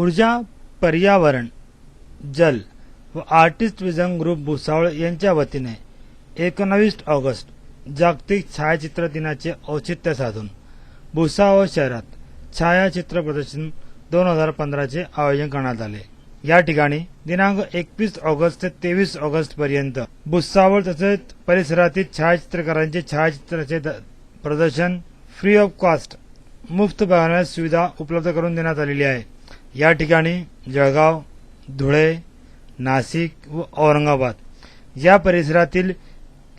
ऊर्जा पर्यावरण जल व आर्टिस्ट विजन ग्रुप भुसावळ यांच्या वतीने एकोणावीस ऑगस्ट जागतिक छायाचित्र दिनाचे औचित्य साधून भुसावळ शहरात छायाचित्र प्रदर्शन दोन हजार पंधराचे आयोजन करण्यात आले. या ठिकाणी दिनांक एकवीस ऑगस्ट ते तेवीस ऑगस्ट पर्यंत भुसावळ तसेच परिसरातील छायाचित्रकारांचे छायाचित्राचे द- प्रदर्शन फ्री ऑफ कॉस्ट मुफ्त बघण्यास सुविधा उपलब्ध करून देण्यात आलेली आहे. या ठिकाणी जळगाव धुळे नाशिक व औरंगाबाद या परिसरातील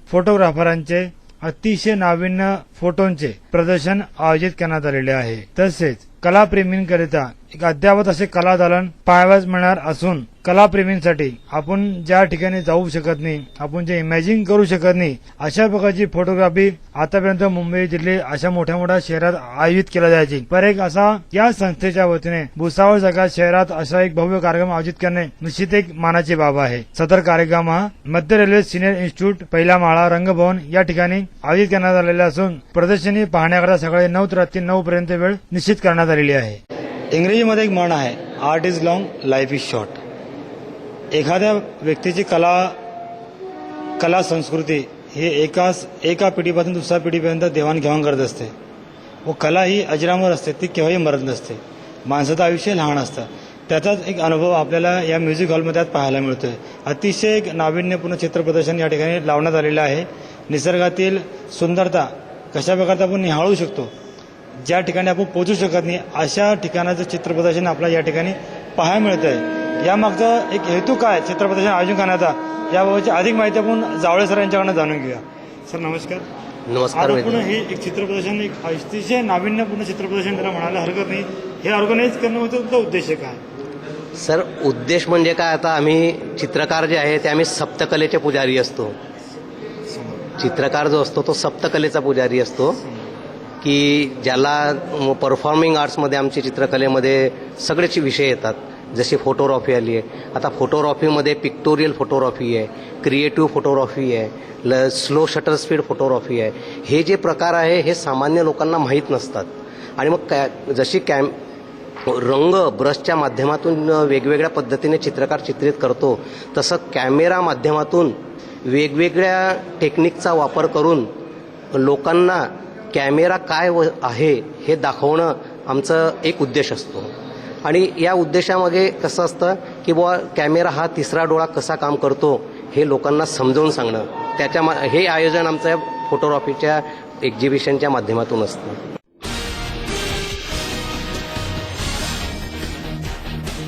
फोटोग्राफरांचे अतिशय नाविन्य फोटोंचे प्रदर्शन आयोजित करण्यात आलेले आहे. तसेच कलाप्रेमींकरिता एक अद्यावत असे कला दालन पाहावयास मिळणार असून कलाप्रेमींसाठी आपण ज्या ठिकाणी जाऊ शकत नाही आपण जे इमॅजिन करू शकत नाही अशा प्रकारची फोटोग्राफी आतापर्यंत मुंबई दिल्ली अशा मोठ्या मोठ्या शहरात आयोजित केला जायची. पर एक असा या संस्थेच्या वतीने भुसावळ जगात शहरात असा एक भव्य कार्यक्रम आयोजित करणे निश्चित एक मानाची बाब आहे. सदर कार्यक्रम हा मध्य रेल्वे सिनियर इन्स्टिट्यूट पहिला माळा रंगभवन या ठिकाणी आयोजित करण्यात आलेला असून प्रदर्शनी पाहण्याकरता सकाळी नऊ ते रात्री नऊ पर्यंत वेळ निश्चित करण्यात आलेली आहे. इंग्रजीमध्ये एक म्हण आहे art is long life is short एखाद्या व्यक्तीची कला कला संस्कृती हे एकाच एका पिढीपासून दुसऱ्या पिढीपर्यंत देवाणघेवाण करत असते. व कला ही अजरामर असते ती केव्हाही मरत नसते. माणसाचं आयुष्य लहान असतं. त्याचाच एक अनुभव आपल्याला या म्युझिक हॉलमध्ये आज पाहायला आहे अतिशय एक नाविन्यपूर्ण चित्रप्रदर्शन या ठिकाणी लावण्यात आलेलं आहे. निसर्गातील सुंदरता कशा प्रकारचा आपण निहाळू शकतो? ज्या ठिकाणी आपण पोहोचू शकत नाही अशा ठिकाणाचं चित्रप्रदर्शन आपल्याला या ठिकाणी पाहायला मिळत आहे यामागचा एक हेतू काय चित्रप्रदर्शन आयोजन करण्याचा? याबाबतची अधिक माहिती आपण जावळे सर यांच्याकडनं जाणून घेऊया. सर नमस्कार. नमस्कार आपण. हे एक चित्रप्रदर्शन एक अतिशय नाविन्यपूर्ण चित्रप्रदर्शन त्याला म्हणायला हरकत नाही. हे ऑर्गनाईज करणं म्हणजे तुमचा उद्देश काय? सर उद्देश म्हणजे काय? आता आम्ही चित्रकार जे आहे ते आम्ही सप्तकलेचे पुजारी असतो. चित्रकार जो असतो तो सप्तकलेचा पुजारी असतो. की ज्याला परफॉर्मिंग आर्ट्समध्ये आमच्या चित्रकलेमध्ये सगळेच विषय येतात. जशी फोटोग्राफी आली आहे. आता फोटोग्राफीमध्ये पिक्टोरियल फोटोग्राफी आहे क्रिएटिव्ह फोटोग्राफी आहे ल स्लो शटर स्पीड फोटोग्राफी आहे. हे जे प्रकार आहे हे सामान्य लोकांना माहीत नसतात. आणि मग कॅ जशी कॅम रंग ब्रशच्या माध्यमातून वेगवेगळ्या पद्धतीने चित्रकार चित्रित करतो तसं कॅमेरा माध्यमातून वेगवेगळ्या टेक्निकचा वापर करून लोकांना कॅमेरा काय व आहे हे दाखवणं आमचं एक उद्देश असतो. आणि या उद्देशामागे कसं असतं की बुवा कॅमेरा हा तिसरा डोळा कसा काम करतो हे लोकांना समजावून सांगणं. त्याच्या मा हे आयोजन आमचं फोटोग्राफीच्या एक्झिबिशनच्या माध्यमातून असतं.